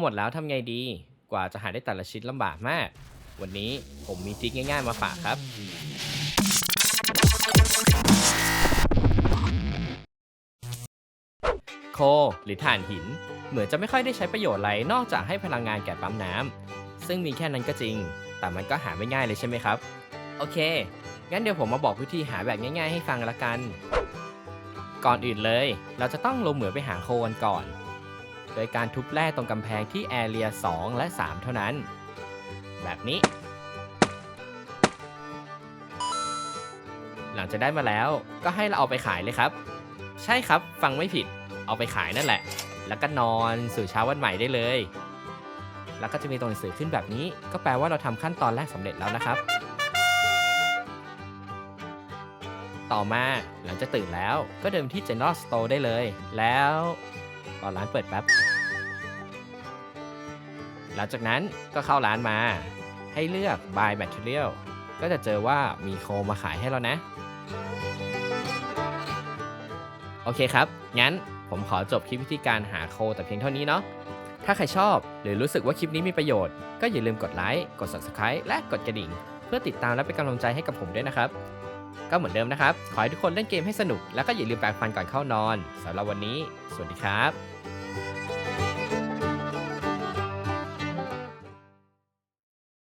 หมดแล้วทำไงดี กว่าจะหาได้แต่ละชิ้นลำบากมาก วันนี้ผมมีทริคง่ายๆมาฝากครับ โคหรือถ่านหิน เหมือนจะไม่ค่อยได้ใช้ประโยชน์อะไรนอกจากให้พลังงานแก่ปั๊มน้ำซึ่งมีแค่นั้นก็จริง แต่มันก็หาไม่ง่ายเลยใช่ไหมครับ โอเค งั้นเดี๋ยวผมมาบอกวิธีหาแบบง่าย ๆ ให้ฟังละกัน ก่อนอื่นเลย เราจะต้องลงเหมือไปหาโคกันก่อน โดยการทุบแร่ตรงกำแพงที่แอเรีย 2 และ 3 เท่านั้น แบบนี้ หลังจากได้มาแล้วก็ให้เราเอาไปขายเลยครับ ใช่ครับฟังไม่ผิดเอาไปขายนั่นแหละ แล้วก็นอนสู่เช้าวันใหม่ได้เลย แล้วก็จะมีตัวหนังสือขึ้นแบบนี้ ก็แปลว่าเราทำขั้นตอนแรกสำเร็จแล้วนะครับ ต่อมาหลังจากตื่นแล้วก็เดินที่ General Store ได้เลย แล้ว ตอนร้านเปิดแป๊บ หลังจากนั้นก็เข้าร้านมา ให้เลือก Buy Material ก็จะเจอว่ามีโคมาขายให้แล้วนะ โอเคครับ งั้นผมขอจบคลิปวิธีการหาโคแต่เพียงเท่านี้เนาะ ถ้าใครชอบหรือรู้สึกว่าคลิปนี้มีประโยชน์ ก็อย่าลืมกดไลค์ กด Subscribe และกดกระดิ่ง เพื่อติดตามและเป็นกำลังใจให้กับผมด้วยนะครับ ก็เหมือนเดิมนะครับ ขอให้ทุกคนเล่นเกมให้สนุก แล้วก็อย่าลืมแปรงฟันก่อนเข้านอนสำหรับวันนี้ สวัสดีครับ